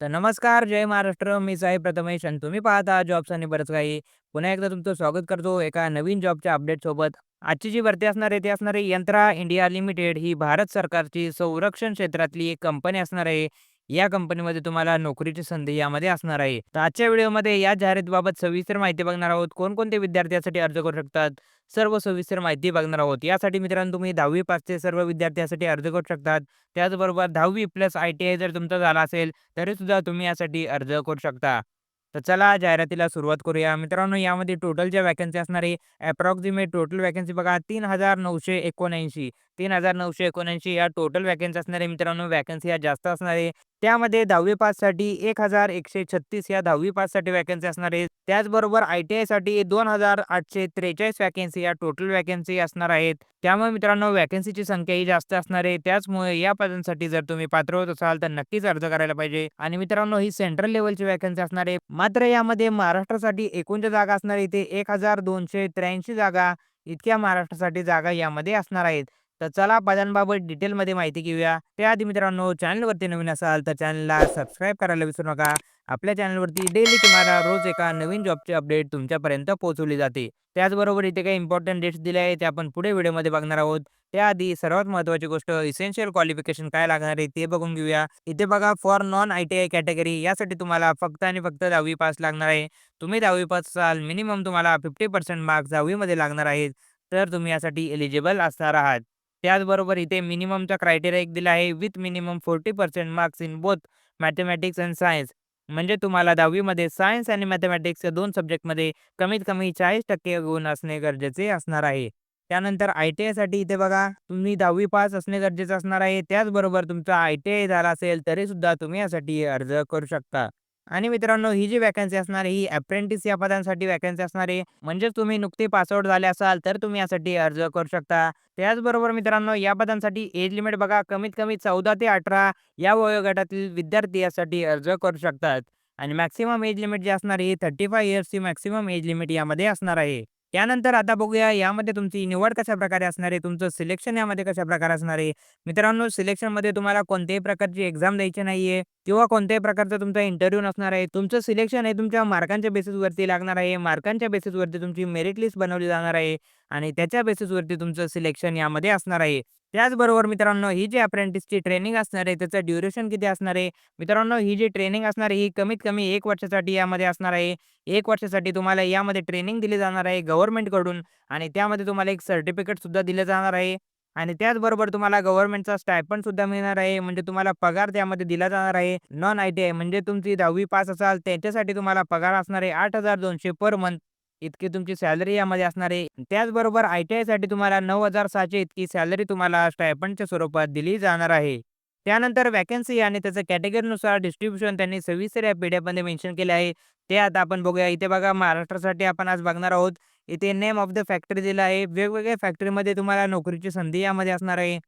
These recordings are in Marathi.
तर नमस्कार, जय महाराष्ट्र. मी साहेब प्रथमेश आणि तुम्ही पाहता जॉब्स आणि बरंच काही. पुन्हा एकदा तुमचं स्वागत करतो एका नवीन जॉबच्या अपडेटसोबत. आजची जी भरती असणार आहे, ती असणार आहे यंत्रा इंडिया लिमिटेड. ही भारत सरकारची संरक्षण क्षेत्रातली एक कंपनी असणार आहे. या कंपनीमध्ये तुम्हाला नोकरीची संधी यामध्ये असणार आहे. तर आजच्या व्हिडिओमध्ये या जाहिरातीबाबत सविस्तर माहिती बघणार आहोत. कोणकोणते विद्यार्थी यासाठी अर्ज करू शकतात, सर्व सविस्तर माहिती बघणार आहोत. यासाठी मित्रांनो तुम्ही 10वी पासचे सर्व विद्यार्थ्यासाठी अर्ज करू शकतात. त्याचबरोबर 10वी प्लस आय-टी-आय जर तुमचा झाला असेल, तरीसुद्धा तुम्ही यासाठी अर्ज करू शकता. तर चला जाहिरातीला सुरुवात करूया. मित्रांनो यामध्ये टोटल ज्या वॅकन्सी असणार आहे, अप्रॉक्सिमेट टोटल वॅकन्सी बघा 3,979 3,979 या टोटल वॅकन्सी असणार आहे मित्रांनो. वॅकन्सी या जास्त असणार आहे. त्यामध्ये 10वी पाससाठी 1,136 या 10वी पाससाठी वॅकन्सी असणार आहे. त्याचबरोबर आय-टी-आयसाठी दोन हजार आठशे त्रेचाळीस वॅकन्सी या टोटल वॅकन्सी असणार आहेत. त्यामुळे मित्रांनो वॅकन्सीची संख्या ही जास्त असणार आहे. त्याचमुळे या पदांसाठी जर तुम्ही पात्र होत असाल, तर नक्कीच अर्ज करायला पाहिजे. आणि मित्रांनो ही सेंट्रल लेवलची वॅकन्सी असणार आहे. मात्र यामध्ये महाराष्ट्रासाठी एकूण जागा असणार आहे, ते 1,283 जागा इतक्या महाराष्ट्रासाठी जागा यामध्ये असणार आहेत. तर चला पदांबाबत डिटेलमध्ये माहिती घेऊया. त्याआधी मित्रांनो चॅनलवरती नवीन असाल, तर चॅनलला सबस्क्राईब करायला विसरू नका. आपल्या चॅनलवरती डेली तुम्हाला रोज एका नवीन जॉबची अपडेट तुमच्यापर्यंत पोहोचवली जाते. त्याचबरोबर इथे काही इम्पॉर्टंट डेट्स दिले आहेत, ते आपण पुढे व्हिडिओमध्ये बघणार आहोत. त्याआधी सर्वात महत्त्वाची गोष्ट इसेन्शियल क्वालिफिकेशन काय लागणार आहे, ते बघून घेऊया. इथे बघा फॉर नॉन आय-टी-आय कॅटेगरी यासाठी तुम्हाला फक्त आणि फक्त 10वी पास लागणार आहे. तुम्ही 10वी पास असाल, मिनिमम तुम्हाला 50% मार्क्स 10वी लागणार आहेत, तर तुम्ही यासाठी एलिजिबल असणार आहात. त्याचबरोबर इथे मिनिममचा क्रायटेरिया एक दिला आहे, with minimum 40% marks in both mathematics and science. म्हणजे तुम्हाला 10वी सायन्स आणि मॅथमॅटिक्स या दोन सब्जेक्टमध्ये कमीत कमी 40% गुण असणे गरजेचे असणार आहे. त्यानंतर आय-टी-आयसाठी इथे बघा, तुम्ही 10वी पास असणे गरजेचं असणार आहे. त्याचबरोबर तुमचा आय-टी-आय झाला असेल, तरीसुद्धा तुम्ही यासाठी अर्ज करू शकता. आणि मित्रांनो ही जी वॅकन्सी असणार आहे, ही अप्रेंटिस या पदांसाठी वॅकन्सी असणार आहे. म्हणजेच तुम्ही नुकते पासआउट झाले असाल, तर तुम्ही यासाठी अर्ज करू शकता. त्याचबरोबर मित्रांनो या पदांसाठी एज लिमिट बघा कमीत कमी 14 ते 18 या वयोगटातील विद्यार्थी यासाठी अर्ज करू शकतात. आणि मॅक्सिमम एज लिमिट जी असणार आहे, 35 इयर्सची मॅक्सिमम एज लिमिट यामध्ये असणार आहे. त्यानंतर आता बघूया यामध्ये तुमची निवड कशाप्रकारे असणार आहे, तुमचं सिलेक्शन यामध्ये कशा प्रकारे असणार आहे. मित्रांनो सिलेक्शनमध्ये तुम्हाला कोणत्याही प्रकारची एक्झाम द्यायची नाहीये किंवा कोणत्याही प्रकारचा तुमचा इंटरव्ह्यू नसणार आहे. तुमचं सिलेक्शन हे तुमच्या मार्कांच्या बेसिसवरती लागणार आहे. मार्कांच्या बेसिसवरती तुमची मेरिट लिस्ट बनवली जाणार आहे आणि त्याच्या बेसिसवरती तुमचं सिलेक्शन यामध्ये असणार आहे. त्याचबरोबर मित्रांनो ही जी अप्रेंटिसची ट्रेनिंग असणार आहे, त्याचं ड्युरेशन किती असणार आहे? मित्रांनो ही जी ट्रेनिंग असणार आहे, ही कमीत कमी एक वर्षासाठी यामध्ये असणार आहे. एक वर्षासाठी तुम्हाला यामध्ये ट्रेनिंग दिली जाणार आहे गव्हर्नमेंटकडून आणि त्यामध्ये तुम्हाला एक सर्टिफिकेटसुद्धा दिलं जाणार आहे. आणि त्याचबरोबर तुम्हाला गव्हर्नमेंटचा स्टायपंडसुद्धा मिळणार आहे. म्हणजे तुम्हाला पगार त्यामध्ये दिला जाणार आहे. नॉन आय-टी-आय म्हणजे तुमची 10वी पास असाल, त्याच्यासाठी तुम्हाला पगार असणार आहे 8,200 पर मंथ इतकी तुमची सॅलरी यामध्ये असणार आहे. त्याचबरोबर आय-टी-आयसाठी तुम्हाला 9,600 इतकी सॅलरी तुम्हाला स्टायपंडच्या स्वरूपात दिली जाणार आहे. त्यानंतर वॅकन्सी आणि त्याचं कॅटेगरीनुसार डिस्ट्रीब्युशन त्यांनी सविस्तर या मेन्शन केले आहे. ते आता आपण बघूया. इथे बघा महाराष्ट्रासाठी आपण आज बघणार आहोत. इथे नेम ऑफ द फॅक्टरी दिला आहे. वेगवेगळ्या फॅक्टरीमध्ये तुम्हाला नोकरीची संधी यामध्ये असणार आहे.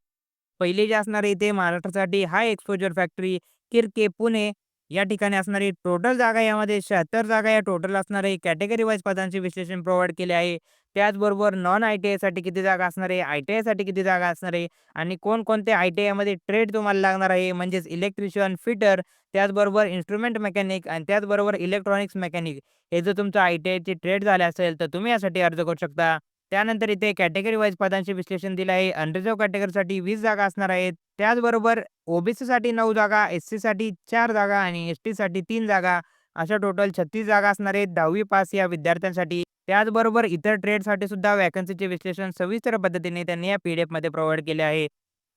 पहिली जी असणार आहे इथे महाराष्ट्रासाठी high exposure factory Kirkee, Pune या ठिकाणी असणारी टोटल जागा यामध्ये 76 जागा या टोटल असणार आहे. कॅटेगरी वाईज पदांचे विश्लेषण प्रोव्हाइड केले आहे. त्याचबरोबर नॉन आय-टी-आयसाठी किती जागा असणार आहे, आय-टी-आयसाठी किती जागा असणार आहे आणि कोणकोणते आय-टी-आयमध्ये ट्रेड तुम्हाला लागणार आहे. म्हणजेच इलेक्ट्रिशियन, फिटर, त्याचबरोबर इन्स्ट्रुमेंट मेकॅनिक आणि त्याचबरोबर इलेक्ट्रॉनिक्स मेकॅनिक हे जर तुमचं आय-टी-आयची ट्रेड झाले असेल, तर तुम्ही यासाठी अर्ज करू शकता. त्यानंतर इथे कॅटेगरी वाईज पदांचे विश्लेषण दिले आहे. अनरिझर्व कॅटेगरीसाठी वीस जागा असणार आहेत. त्याचबरोबर ओ-बी-सीसाठी 9 जागा, एस-सीसाठी चार जागा आणि एस-टीसाठी तीन जागा अशा टोटल 36 जागा असणार आहेत 10वी पास या विद्यार्थ्यांसाठी. त्याचबरोबर इतर ट्रेडसाठी सुद्धा वॅकन्सीचे विश्लेषण सविस्तर पद्धतीने त्यांनी या पी-डी-एफमध्ये प्रोव्हाइड केले आहे.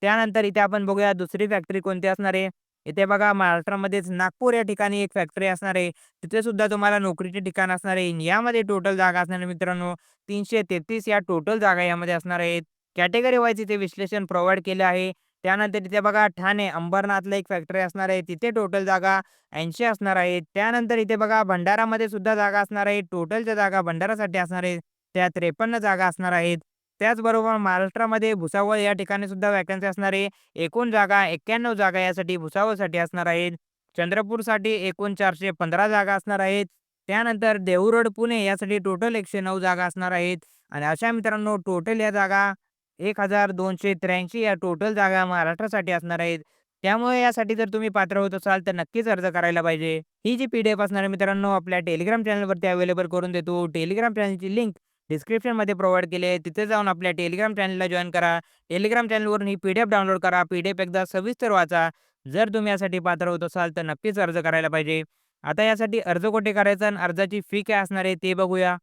त्यानंतर इथे आपण बघूया दुसरी फॅक्टरी कोणती असणार आहे. इथे बघा महाराष्ट्रामध्येच नागपूर या ठिकाणी एक फॅक्टरी असणार आहे. तिथे सुद्धा तुम्हाला नोकरीचे ठिकाण असणार आहे. यामध्ये टोटल जागा असणार आहे मित्रांनो 333 या टोटल जागा यामध्ये असणार आहेत. कॅटेगरी वाईज इथे विश्लेषण प्रोव्हाइड केले आहे. त्यानंतर इथे बघा ठाणे, अंबरनाथला एक फॅक्टरी असणार आहे. तिथे टोटल जागा 80 असणार आहे त्यानंतर इथे बघा भंडारामध्ये सुद्धा जागा असणार आहे. टोटलच्या जागा भंडारासाठी असणार आहेत, त्या 53 जागा असणार आहेत. त्याचबरोबर महाराष्ट्रामध्ये भुसावळ या ठिकाणी सुद्धा वॅकन्सी असणार आहे. एकूण जागा 91 जागा यासाठी भुसावळसाठी असणार आहेत. चंद्रपूरसाठी एकूण 415 जागा असणार आहेत. त्यानंतर देहू पुणे यासाठी टोटल 109 जागा असणार आहेत. आणि अशा मित्रांनो टोटल या जागा 1,283 या टोटल जागा महाराष्ट्रासाठी असणार आहेत. त्यामुळे यासाठी जर तुम्ही पात्र होत असाल तर नक्कीच अर्ज करायला पाहिजे. ही जी पी-डी-एफ असणार आहे मित्रांनो आपल्या टेलिग्राम चॅनलवरती अवेलेबल करून देतो. टेलिग्राम चॅनलची लिंक डिस्क्रिप्शनमध्ये प्रोव्हाइड केले आहे. तिथे जाऊन आपल्या टेलिग्राम चॅनलला जॉईन करा. टेलिग्राम चॅनलवरून ही पी-डी-एफ डाउनलोड करा. पी-डी-एफ एकदा सविस्तर वाचा. जर तुम्ही यासाठी पात्र होत असाल तर नक्कीच अर्ज करायला पाहिजे. आता यासाठी अर्ज कुठे करायचा आणि अर्जाची फी काय असणार आहे ते बघूया.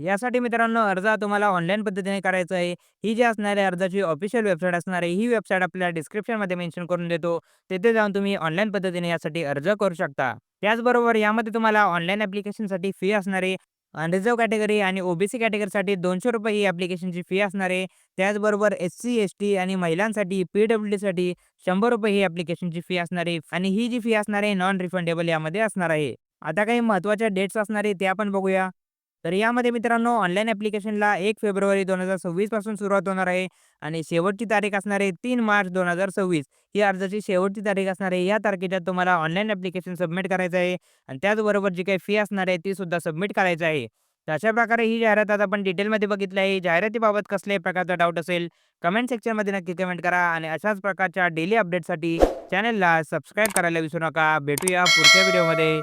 यासाठी मित्रांनो अर्ज तुम्हाला ऑनलाईन पद्धतीने करायचा आहे. ही जी असणार आहे अर्जाची ऑफिशियल वेबसाईट असणार आहे. ही वेबसाईट आपल्याला डिस्क्रिप्शनमध्ये मेन्शन करून देतो. तिथे जाऊन तुम्ही ऑनलाईन पद्धतीने यासाठी अर्ज करू शकता. त्याचबरोबर यामध्ये तुम्हाला ऑनलाईन ॲप्लिकेशनसाठी फी असणार आहे. अनरिझर्व्ह कॅटेगरी आणि ओ-बी-सी कॅटेगरीसाठी ₹200 ही ॲप्लिकेशनची फी असणार आहे. त्याचबरोबर एस-सी, एस-टी आणि महिलांसाठी पी-डब्ल्यू-डीसाठी ₹100 ही ॲप्लिकेशनची फी असणार आहे आणि ही जी फी असणार आहे नॉन रिफंडेबल यामध्ये असणार आहे. आता काही महत्त्वाच्या डेट्स असणार आहे ते आपण बघूया. तर यामध्ये मित्रांनो ऑनलाईन ॲप्लिकेशनला एक फेब्रुवारी 2026 पासून सुरुवात होणार आहे आणि शेवटची तारीख असणार आहे तीन मार्च 2026 ही अर्जाची शेवटची तारीख असणार आहे. या तारखेच्या तुम्हाला ऑनलाईन ॲप्लिकेशन सबमिट करायचं आहे आणि त्याचबरोबर जी काही फी असणार आहे ती सुद्धा सबमिट करायचं आहे. तर अशा प्रकारे ही जाहिरात आता आपण डिटेलमध्ये बघितली आहे. जाहिरातीबाबत कसल्याही प्रकारचा डाऊट असेल कमेंट सेक्शनमध्ये नक्की कमेंट करा आणि अशाच प्रकारच्या डेली अपडेटसाठी चॅनलला सबस्क्राईब करायला विसरू नका. भेटूया पुढच्या व्हिडिओमध्ये.